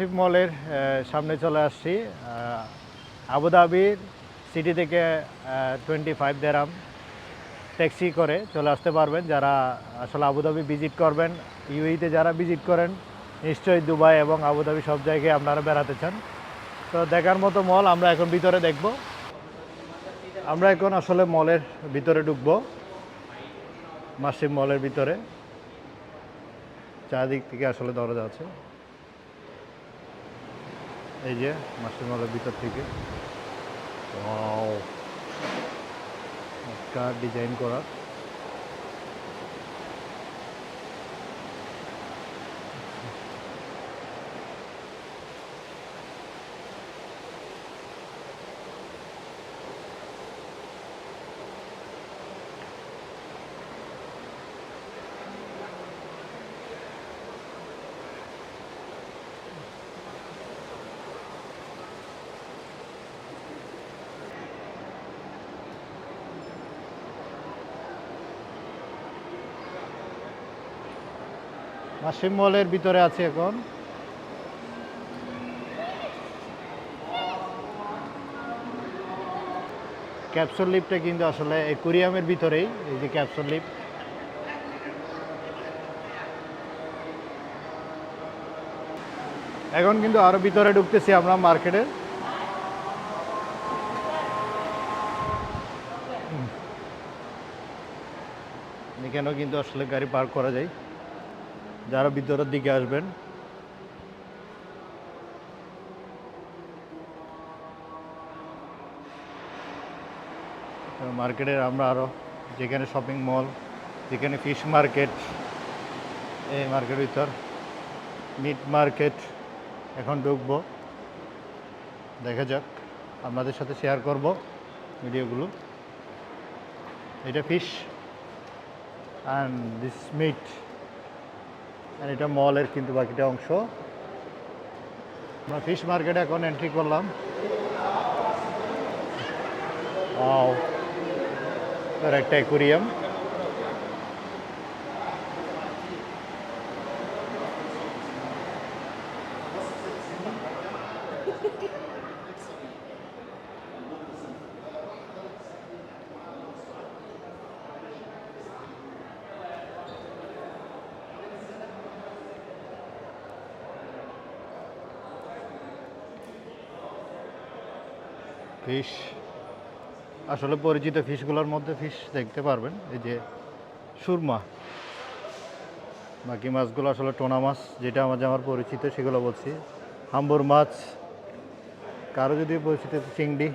মাসিফ মলের সামনে চলে আসছি। আবুধাবির সিটি থেকে টোয়েন্টি ফাইভ দেরাম ট্যাক্সি করে চলে আসতে পারবেন। যারা আসলে আবুধাবি ভিজিট করবেন ইউইতে যারা ভিজিট করেন, নিশ্চয়ই দুবাই এবং আবুধাবি সব জায়গায় আপনারা বেড়াতে চান। তো দেখার মতো মল আমরা এখন ভিতরে দেখব। আমরা এখন আসলে মলের ভিতরে ঢুকবো, মাসিম মলের ভিতরে। চারদিক থেকে আসলে দরজা আছে। এই যে মাসিমালের ভিতর থেকে। ডিজাইন করা মাসিম মলের ভিতরে আছে এখন। ক্যাপসুল লিফটটা কিন্তু আসলে একুরিয়ামের ভিতরেই, এই যে ক্যাপসুল লিফট এখন কিন্তু আরও ভিতরে ঢুকতেছি আমরা মার্কেটে। এখানেও কিন্তু আসলে গাড়ি পার্ক করা যায়। যারা ভিতরের দিকে আসবেন। মার্কেটের আমরা আরও যেখানে শপিং মল যেখানে ফিশ মার্কেট এই মার্কেট ভিতর মিট মার্কেট এখন ঢুকবো। দেখা যাক, আপনাদের সাথে শেয়ার করব ভিডিওগুলো। এটা ফিশ অ্যান্ড দিস মিট আর এটা মলের কিন্তু বাকিটা অংশ। আমরা ফিশ মার্কেটে এখন এন্ট্রি করলাম। একটা অ্যাকুরিয়াম ফিশ আসলে পরিচিত ফিশগুলোর মধ্যে ফিশ দেখতে পারবেন, এই যে সুরমা। বাকি মাছগুলো আসলে টোনা মাছ, যেটা আমার আমার পরিচিত, সেগুলো বলছি। হাম্বুর মাছ, কারও যদি পরিচিত চিংড়ি,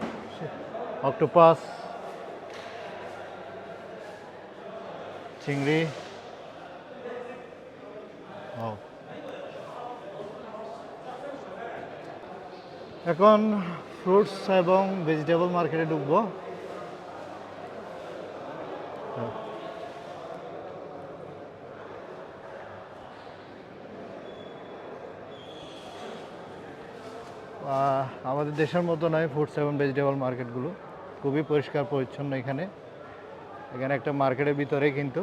অক্টোপাস, চিংড়ি। ও এখন ফ্রুটস এবং ভেজিটেবল মার্কেটে ঢুকবো। আমাদের দেশের মতো নয় ফ্রুটস এবং ভেজিটেবল মার্কেটগুলো। খুবই পরিষ্কার, পরিচ্ছন্ন এখানে। এখানে একটা মার্কেটের ভিতরে কিন্তু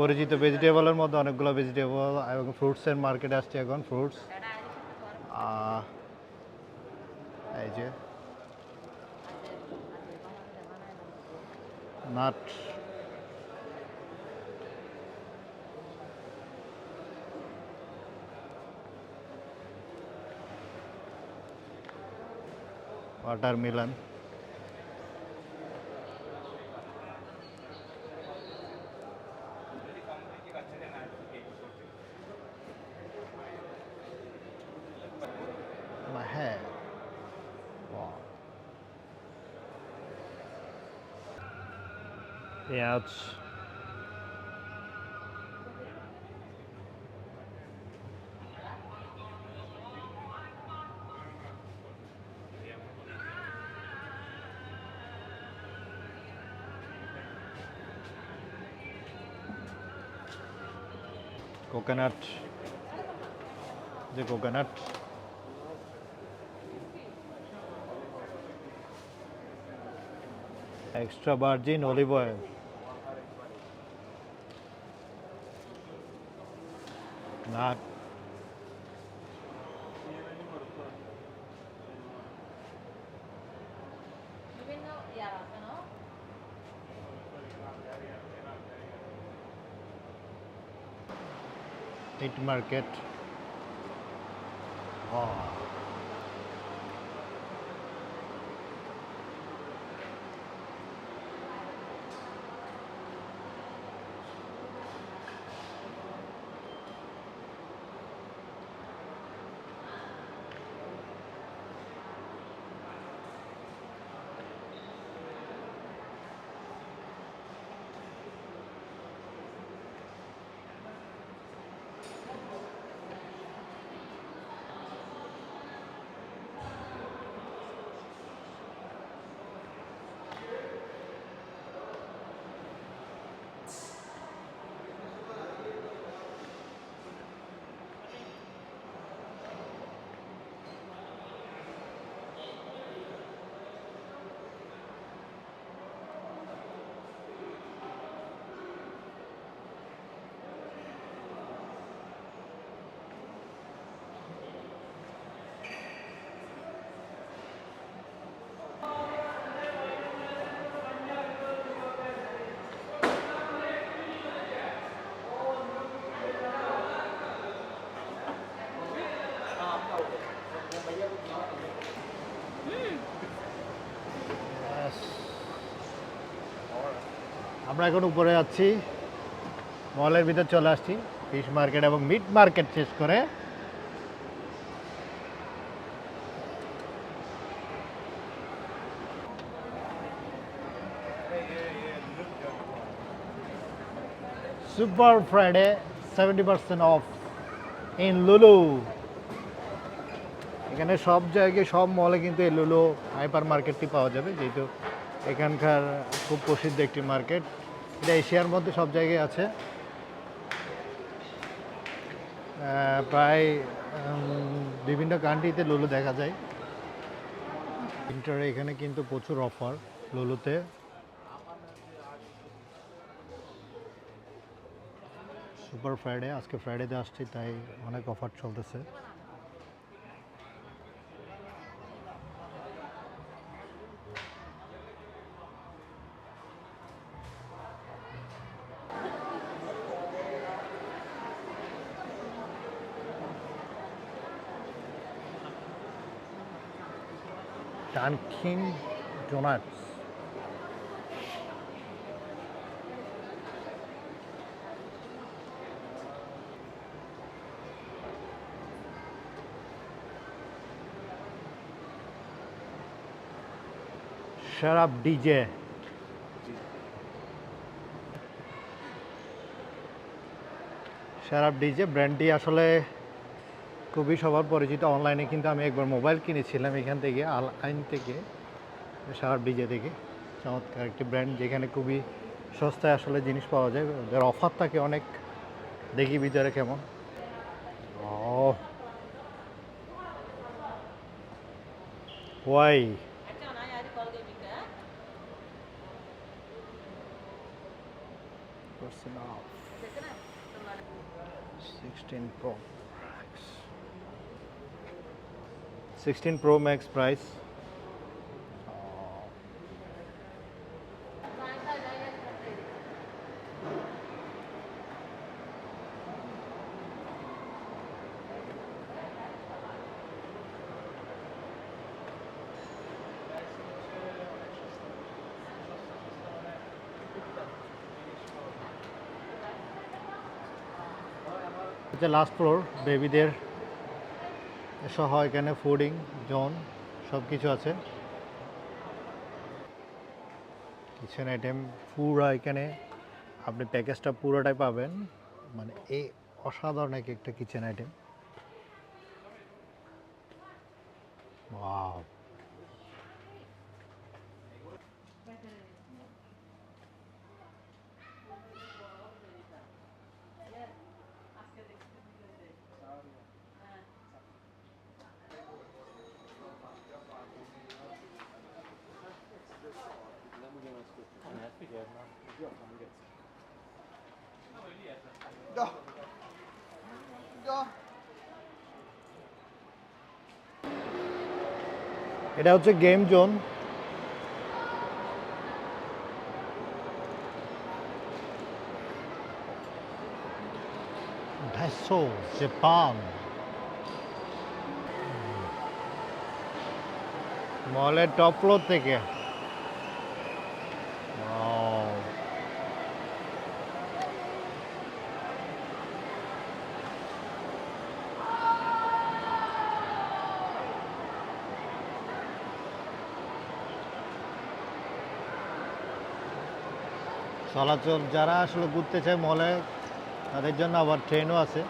পরিচিত ভেজিটেবলের মধ্যে অনেকগুলো ভেজিটেবল এবং ফ্রুটসের মার্কেট আসছে এখন ফ্রুটস এই যে। Nut water head. Wow. Yeah, it's coconut the coconut extra virgin olive oil না বিভিন্ন ইয়ার আমরা এখন উপরে যাচ্ছি মলের ভিতর চলে আসছি। ফিশ মার্কেট এবং মিট মার্কেট শেষ করে। Super Friday seventy percent off in Lulu এখানে সব জায়গায়, সব মলে কিন্তু এই লুলু হাইপার মার্কেটটি পাওয়া যাবে। যেহেতু এখানকার খুব প্রসিদ্ধ একটি মার্কেট এটা এশিয়ার মধ্যে সব জায়গায় আছে। প্রায় বিভিন্ন কান্ট্রিতে লুলু দেখা যায়। ইন্টারে এখানে কিন্তু প্রচুর অফার লুলুতে সুপার ফ্রাইডে আজকে ফ্রাইডেতে আসছি, তাই অনেক অফার চলতেছে। ডানকিন ডোনাটস শারাপ ডিজে শারাপ ডিজে ব্র্যান্ডটি আসলে খুবই সবার পরিচিত। অনলাইনে কিন্তু আমি একবার মোবাইল কিনেছিলাম এখান থেকে আল আইন থেকে শারাপ ডিজে থেকে। চমৎকার একটি ব্র্যান্ড যেখানে খুবই সস্তায় আসলে জিনিস পাওয়া যায়। ওদের অফার থাকে অনেক দেখি ভিতরে কেমন। ও ওয়াই! একটা না ইয়ার কল গেমিংটা percent off দেখে না তোমার 16 Pro 16 Pro Max price. the last floor baby there সহ এখানে ফুডিং, জোন সব কিছু আছে। কিচেন আইটেম পুরো এখানে, আপনি প্যাকেজটা পুরোটাই পাবেন। মানে এই অসাধারণ এক একটা কিচেন আইটেম ওয়াও এটা হচ্ছে গেম জোন। Daiso Japan. মলের টপ ফ্লোর থেকে। চলাচল যারা আসলে ঘুরতে চায় মলে তাদের জন্য আবার ট্রেনও আছে।